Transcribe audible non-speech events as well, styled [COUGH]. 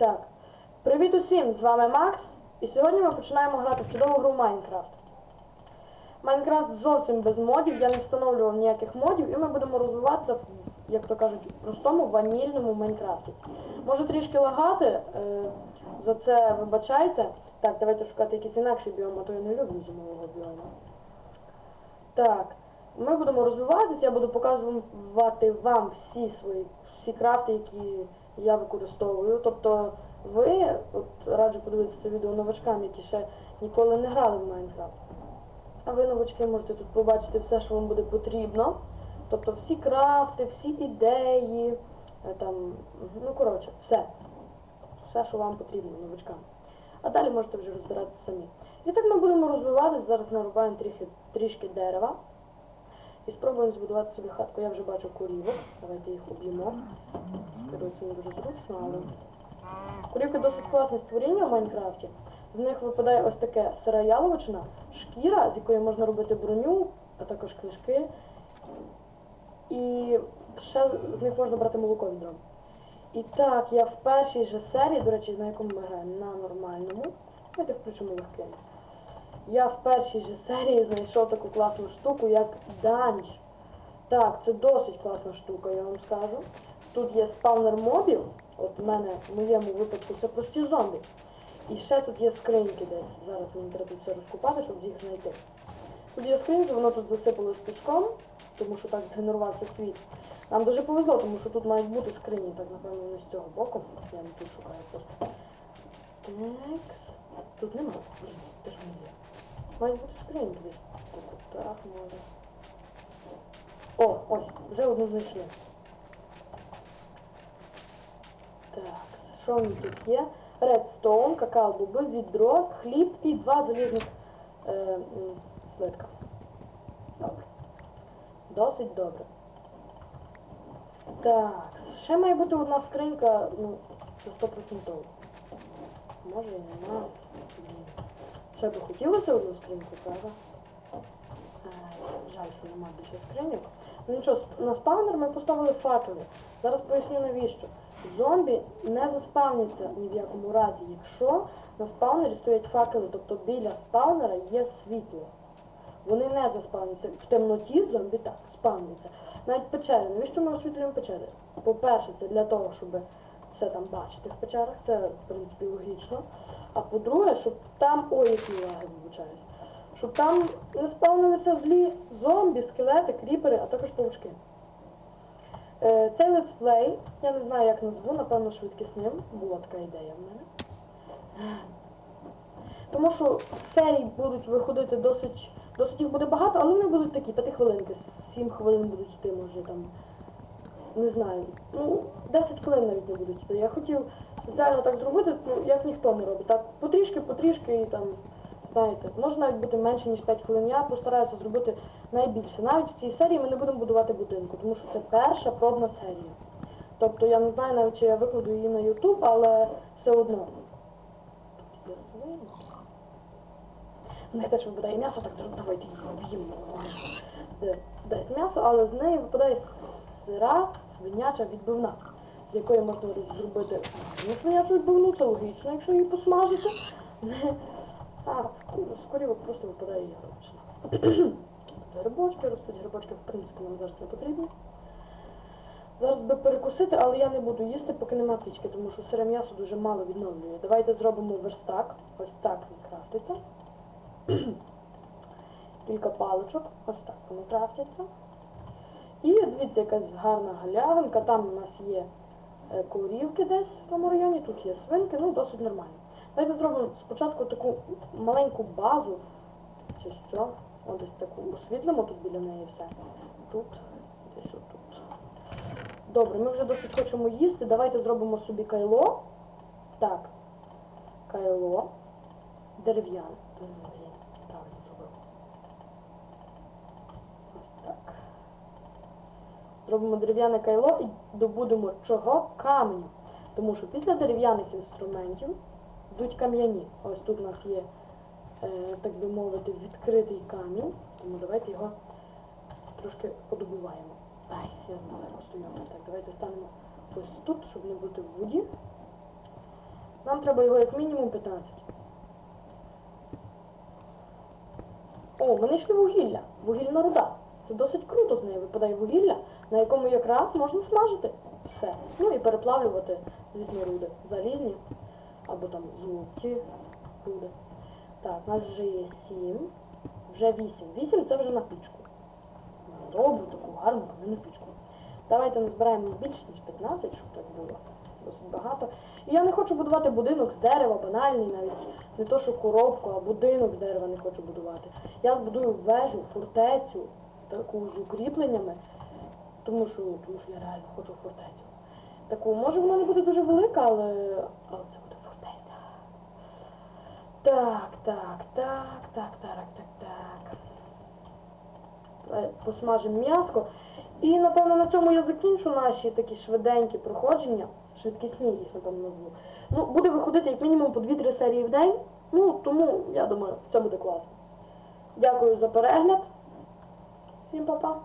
Так. Привіт усім! З вами Макс. І сьогодні ми починаємо грати в чудову гру Майнкрафт. Майнкрафт зовсім без модів, я не встановлював ніяких модів, і ми будемо розвиватися, як то кажуть, в простому ванільному Майнкрафті. Може трішки лагати, е, за це вибачайте. Так, давайте шукати якийсь інакший біом, а то я не люблю зимового біому. Так, ми будемо розвиватися, я буду показувати вам всі свої всі крафти, які я використовую. Тобто ви, от раджу подивитися це відео новачкам, які ще ніколи не грали в Майнкрафт. А ви, новачки, можете тут побачити все, що вам буде потрібно. Тобто всі крафти, всі ідеї, е, там, ну коротше, все. Все, що вам потрібно, новачкам. А далі можете вже розбиратися самі. І так ми будемо розвиватися, зараз нарубаємо трішки, трішки дерева. І спробуємо збудувати собі хатку. Я вже бачу курівок. Давайте їх уб'ємо. Керується не дуже зручно, але. Курівки досить класне створіння в Майнкрафті. З них випадає ось таке сира яловичина, шкіра, з якої можна робити броню, а також книжки. І ще з- них можна брати молоко відром. І так, я в першій же серії, до речі, на якому ми граємо на нормальному. Давайте включимо легкий. Я в першій же серії знайшов таку класну штуку, як данж. Так, це досить класна штука, я вам скажу. Тут є спавнер мобів. От в мене в моєму випадку це прості зомбі. І ще тут є скриньки десь. Зараз мені треба тут все розкопати, щоб їх знайти. Тут є скриньки, воно тут засипалось піском, тому що так згенерувався світ. Нам дуже повезло, тому що тут мають бути скрині, так напевно не з цього боку. Я не тут шукаю просто. Текс. Тут нема. Блін, де ж є? Мають бути скриньки десь кутах може. О, ось, вже одну знайшли. Так, що в тут є? Редстоун, какао-боби, відро, хліб і два залізних е, слитка. Добре. Досить добре. Так, ще має бути одна скринька, ну, це 100%. Може і нема. Блін. Ще би хотілося одну скриньку, правда? Жаль, що нема більше скриньок. Ну нічого, на спавнер ми поставили факели. Зараз поясню навіщо. Зомбі не заспавняться ні в якому разі, якщо на спавнері стоять факели, тобто біля спавнера є світло. Вони не заспавняться. В темноті зомбі так спавняться. Навіть печери. Навіщо ми освітлюємо печери? По-перше, це для того, щоб все там бачити в печерах, це в принципі логічно. А по-друге, щоб там. Ой, які лаги вибачаюсь. Щоб там не спавнилися злі зомбі, скелети, кріпери, а також павучки. Е, Цей летсплей, я не знаю, як назву, напевно, швидкісним. Була така ідея в мене. Тому що серій будуть виходити досить, досить їх буде багато, але вони будуть такі, 5 хвилинки, 7 хвилин будуть йти, може там. Не знаю. Ну, 10 хвилин навіть не будуть. Я хотів спеціально так зробити, ну, як ніхто не робить. Так, потрішки, потрішки і там, знаєте, може навіть бути менше, ніж 5 хвилин. Я постараюся зробити найбільше. Навіть в цій серії ми не будемо будувати будинку, тому що це перша пробна серія. Тобто я не знаю навіть, чи я викладу її на YouTube, але все одно. Тут є свині. З них теж випадає м'ясо, так давайте їх об'їмо. Де десь м'ясо, але з неї випадає сира свиняча відбивна, з якої можна зробити ну, свинячу відбивну, це логічно, якщо її посмажити. А з корівок просто випадає ягодичина. Грибочки ростуть, грибочки в принципі нам зараз не потрібні. Зараз би перекусити, але я не буду їсти, поки нема пічки, тому що сире м'ясо дуже мало відновлює. Давайте зробимо верстак. Ось так він крафтиться. [CLEARS THROAT] Кілька паличок, ось так вони крафтяться. І дивіться, якась гарна галявинка. Там у нас є е, корівки десь в тому районі, тут є свинки, ну досить нормально. Давайте зробимо спочатку таку маленьку базу, чи що. Ось таку освітлимо тут біля неї все. Тут, десь отут. Добре, ми вже досить хочемо їсти. Давайте зробимо собі кайло. Так. Кайло. Дерев'яне. Зробимо дерев'яне кайло і добудемо чого? Каменю. Тому що після дерев'яних інструментів йдуть кам'яні. Ось тут у нас є, е, так би мовити, відкритий камінь. Тому давайте його трошки подобуваємо. Ай, я здалеко стою. Так, давайте станемо ось тут, щоб не бути в воді. Нам треба його як мінімум 15. О, ми знайшли вугілля. Вугільна руда. Це досить круто з неї випадає вугілля, на якому якраз можна смажити все. Ну і переплавлювати, звісно, руди. Залізні або там золоті руди. Так, у нас вже є 7, вже 8. 8 це вже на пічку. Добру, таку гарну кам'яну пічку. Давайте назбираємо більше, ніж 15, щоб так було. Досить багато. І я не хочу будувати будинок з дерева, банальний, навіть не то, що коробку, а будинок з дерева не хочу будувати. Я збудую вежу, фортецю, таку з укріпленнями, тому що, тому що я реально хочу фортецю. Таку, може вона не буде дуже велика, але, але це буде фортеця. Так, так, так, так, так, так, так. Е, Посмажимо м'яско. І, напевно, на цьому я закінчу наші такі швиденькі проходження. Швидкісні їх, напевно, назву. Ну, буде виходити як мінімум по 2-3 серії в день. Ну, тому, я думаю, це буде класно. Дякую за перегляд. 亲宝抱抱